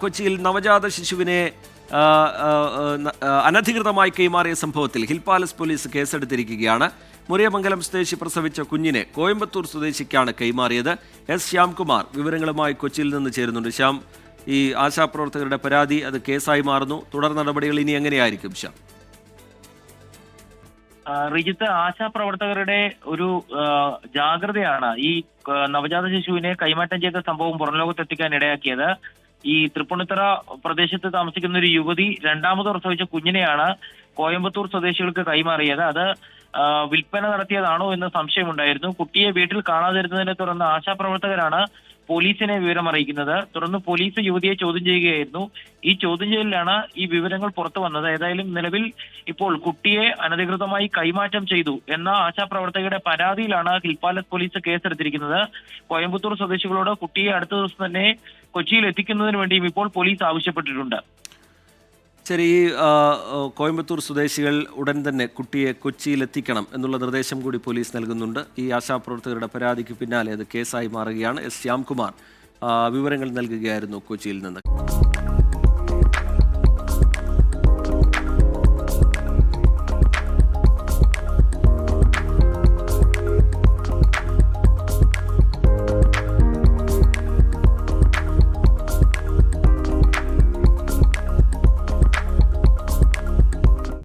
കൊച്ചിയിൽ നവജാത ശിശുവിനെ അനധികൃതമായി കൈമാറിയ സംഭവത്തിൽ ഹിൽ പാലസ് പോലീസ് കേസെടുത്തിരിക്കുകയാണ്. മുറിയമംഗലം സ്വദേശി പ്രസവിച്ച കുഞ്ഞിനെ കോയമ്പത്തൂർ സ്വദേശിക്കാണ് കൈമാറിയത്. എസ് ശ്യാംകുമാർ വിവരങ്ങളുമായി കൊച്ചിയിൽ നിന്ന് ചേരുന്നുണ്ട്. ശ്യാം ഈ ആശാപ്രവർത്തകരുടെ പരാതി അത് കേസായി മാറുന്നു. തുടർ നടപടികൾ ഇനി എങ്ങനെയായിരിക്കും ശ്യാം? റിജിത്ത് ആശാപ്രവർത്തകരുടെ ഒരു ജാഗ്രതയാണ് ഈ നവജാത ശിശുവിനെ കൈമാറ്റം ചെയ്ത സംഭവം പുറംലോകത്തെത്തിക്കാൻ ഇടയാക്കിയത്. ഈ തൃപ്പൂണിത്തറ പ്രദേശത്ത് താമസിക്കുന്ന ഒരു യുവതി രണ്ടാമത് പ്രസവിച്ച കുഞ്ഞിനെയാണ് കോയമ്പത്തൂർ സ്വദേശികൾക്ക് കൈമാറിയത്. അത് വിൽപ്പന നടത്തിയതാണോ എന്ന് സംശയമുണ്ടായിരുന്നു. കുട്ടിയെ വീട്ടിൽ കാണാതിരുന്നതിനെ തുടർന്ന് ആശാപ്രവർത്തകരാണ് പോലീസിനെ വിവരം അറിയിക്കുന്നത്. തുടർന്ന് പോലീസ് യുവതിയെ ചോദ്യം ചെയ്യുകയായിരുന്നു. ഈ ചോദ്യം ചെയ്യലിലാണ് ഈ വിവരങ്ങൾ പുറത്തു വന്നത്. ഏതായാലും നിലവിൽ ഇപ്പോൾ കുട്ടിയെ അനധികൃതമായി കൈമാറ്റം ചെയ്തു എന്ന ആശാപ്രവർത്തകരുടെ പരാതിയിലാണ് ഹിൽപാലത്ത് പാലസ് കേസെടുത്തിരിക്കുന്നത്. കോയമ്പത്തൂർ സ്വദേശികളോട് കുട്ടിയെ അടുത്ത ദിവസം തന്നെ കൊച്ചിയിൽ എത്തിക്കുന്നതിന് വേണ്ടിയും ഇപ്പോൾ പോലീസ് ആവശ്യപ്പെട്ടിട്ടുണ്ട്. ശരി ഈ കോയമ്പത്തൂർ സ്വദേശികൾ ഉടൻ തന്നെ കുട്ടിയെ കൊച്ചിയിലെത്തിക്കണം എന്നുള്ള നിർദ്ദേശം കൂടി പോലീസ് നൽകുന്നുണ്ട്. ഈ ആശാപ്രവർത്തകരുടെ പരാതിക്ക് പിന്നാലെ അത് കേസായി മാറുകയാണ്. എസ് ശ്യാംകുമാർ വിവരങ്ങൾ നൽകുകയായിരുന്നു കൊച്ചിയിൽ നിന്ന്.